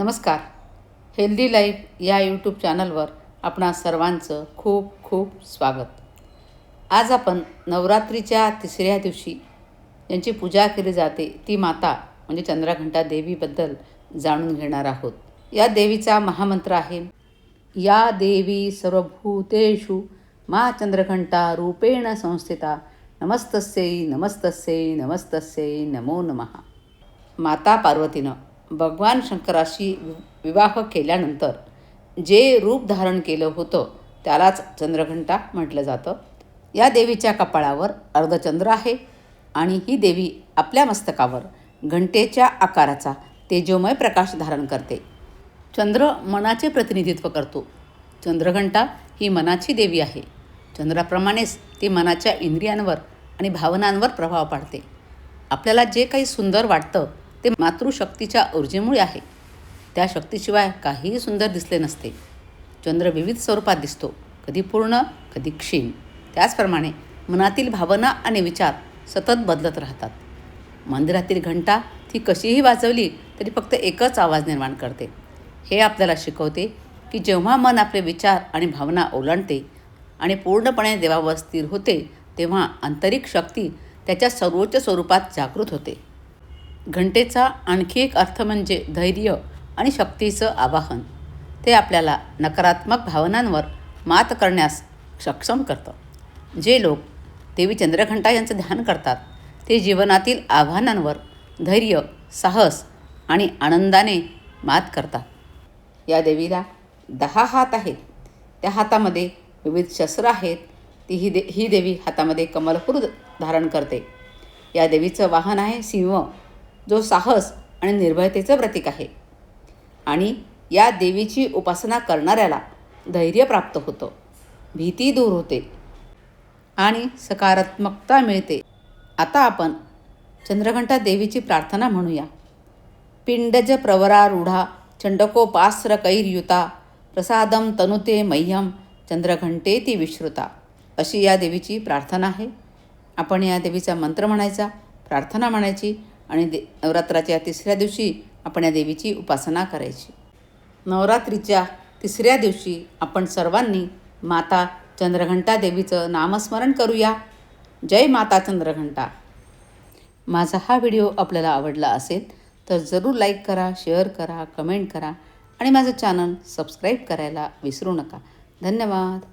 नमस्कार. Healthy life या YouTube चॅनलवर आपणा सर्वांचं खूप खूप स्वागत. आज आपण नवरात्रीच्या तिसऱ्या दिवशी ज्यांची पूजा केली जाते ती माता म्हणजे चंद्रघंटा देवीबद्दल जाणून घेणार आहोत. या देवीचा महामंत्र आहे या देवी सर्वभूतेषु मा चंद्रघंटा रूपेण संस्थिता नमस्तस्यै नमस्तस्यै नमस्तस्यै नमो नमः. माता पार्वतीनं भगवान शंकराशी विवाह केल्यानंतर जे रूप धारण केलं होतं त्यालाच चंद्रघंटा म्हटलं जातं. या देवीच्या कपाळावर अर्धचंद्र आहे आणि ही देवी आपल्या मस्तकावर घंटेच्या आकाराचा तेजोमय प्रकाश धारण करते. चंद्र मनाचे प्रतिनिधित्व करतो. चंद्रघंटा ही मनाची देवी आहे. चंद्राप्रमाणेच ती मनाच्या इंद्रियांवर आणि भावनांवर प्रभाव पाडते. आपल्याला जे काही सुंदर वाटतं ते मातृशक्तीच्या ऊर्जेमुळे आहे. त्या शक्तीशिवाय काहीही सुंदर दिसले नसते. चंद्र विविध स्वरूपात दिसतो. कधी पूर्ण कधी क्षीण. त्याचप्रमाणे मनातील भावना आणि विचार सतत बदलत राहतात. मंदिरातील घंटा ती कशीही वाजवली तरी फक्त एकच आवाज निर्माण करते. हे आपल्याला शिकवते की जेव्हा मन आपले विचार आणि भावना ओलांडते आणि पूर्णपणे देवावर स्थिर होते तेव्हा आंतरिक शक्ती त्याच्या सर्वोच्च स्वरूपात जागृत होते. घंटेचा आणखी एक अर्थ म्हणजे धैर्य आणि शक्तीचं आवाहन. ते आपल्याला नकारात्मक भावनांवर मात करण्यास सक्षम करतं. जे लोक देवी चंद्रघंटा यांचं ध्यान करतात ते जीवनातील आव्हानांवर धैर्य साहस आणि आनंदाने मात करतात. या देवीला दहा हात आहेत. त्या हातामध्ये विविध शस्त्र आहेत. ती ही दे ही देवी हातामध्ये कमलपूर धारण करते. या देवीचं वाहन आहे सिंह. जो साहस आणि निर्भयतेचं प्रतीक आहे. आणि या देवीची उपासना करणाऱ्याला धैर्य प्राप्त होतं. भीती दूर होते. आणि सकारात्मकता मिळते. आता आपण चंद्रघंटा देवीची प्रार्थना म्हणूया. पिंडज प्रवरारूढा चंडकोपास्र कैर्युता प्रसादम तनुते मह्यम चंद्रघंटे ती विश्रुता. अशी या देवीची प्रार्थना आहे. आपण या देवीचा मंत्र म्हणायचा प्रार्थना म्हणायची आणि दे नवरात्राच्या तिसऱ्या दिवशी आपण या देवीची उपासना करायची. नवरात्रीच्या तिसऱ्या दिवशी आपण सर्वांनी माता चंद्रघंटा देवीचं नामस्मरण करूया. जय माता चंद्रघंटा. माझा हा व्हिडिओ आपल्याला आवडला असेल तर जरूर लाईक करा शेअर करा कमेंट करा आणि माझं चॅनल सबस्क्राईब करायला विसरू नका. धन्यवाद.